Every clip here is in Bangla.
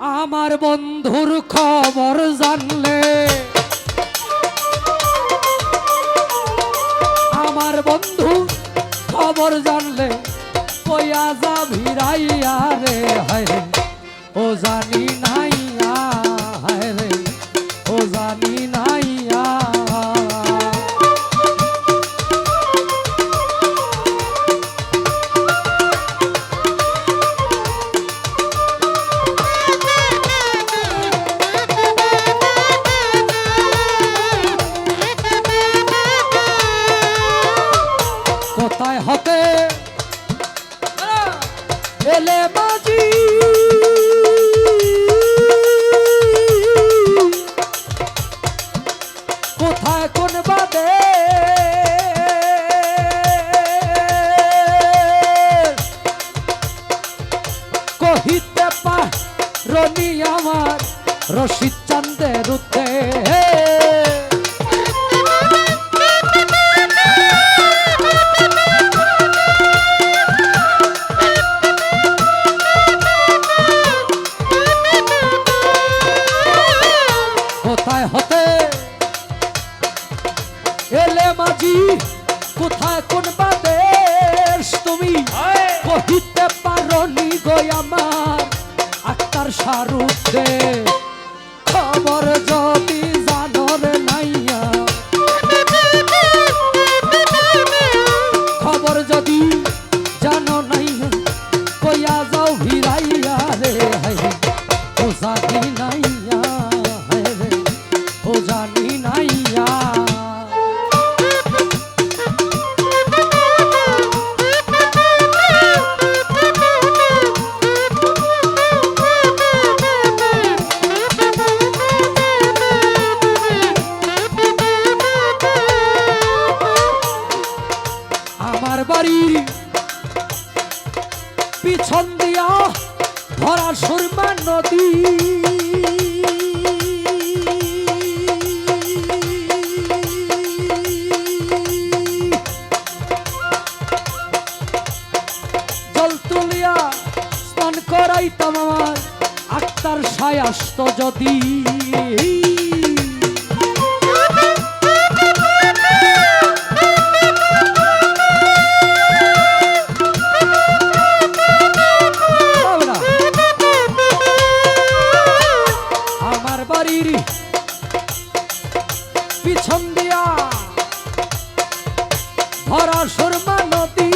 আমার বন্ধুর খবর জানলে। আমার বন্ধু খবর জানলে, কইয়া যা ভিড়াইয়া রে হায় ও জানি নাইয়া কোথায় হতে। এলে বাজি। কোথায় কোন বাদে? কহিতে পারি আমার রশিদ চান্দের কোথায় হতে? এলে মাঝি কোথায় কোন বাদেশ তুমি? কহিতে পারনি গো আমার আক্তার শাহরুখ খবর বাড়ি। পিছন দিয়া ভরা সুরমা নদী। জল তুলিয়া স্নান করাইতাম আমার আক্তার সায়াস্ত যদি। বাড়ির পিছন দিয়া ভরা সুরমা নদী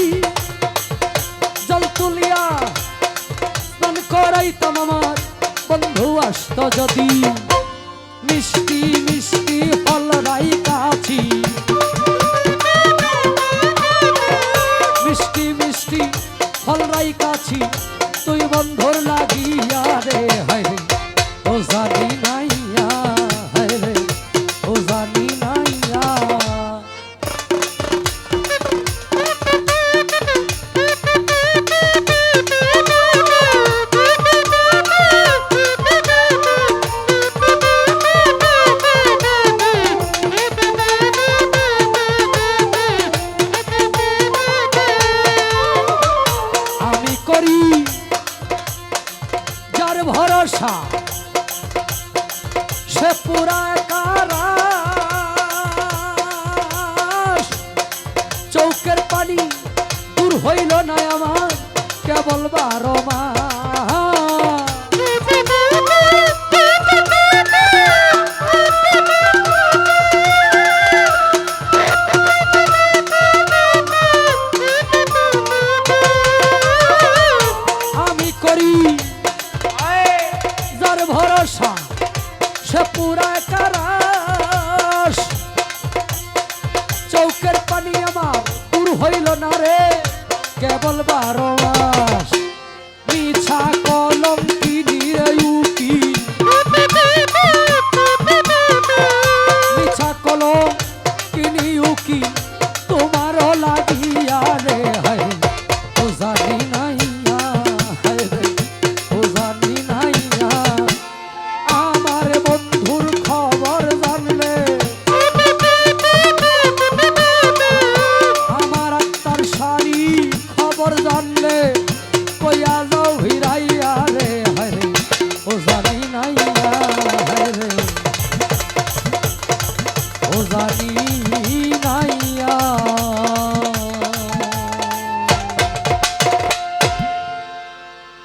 জল তুলিয়া স্নান করাইতাম আমার। বন্ধু আসত যদি মিষ্টি মিষ্টি সে পুরা কারাস চৌকের পানি দূর হইল না আমার কেবল বারো মাস। ভরসা, সে পুরা কারাস চৌকের পানি আমার দূর হইল না রে, কেবল বারো মাস। মিছা কর সারি খবর জানলে কইয়া যাও ভিড়াইয়া রে হরে ও জানি নাই রে। ও জানি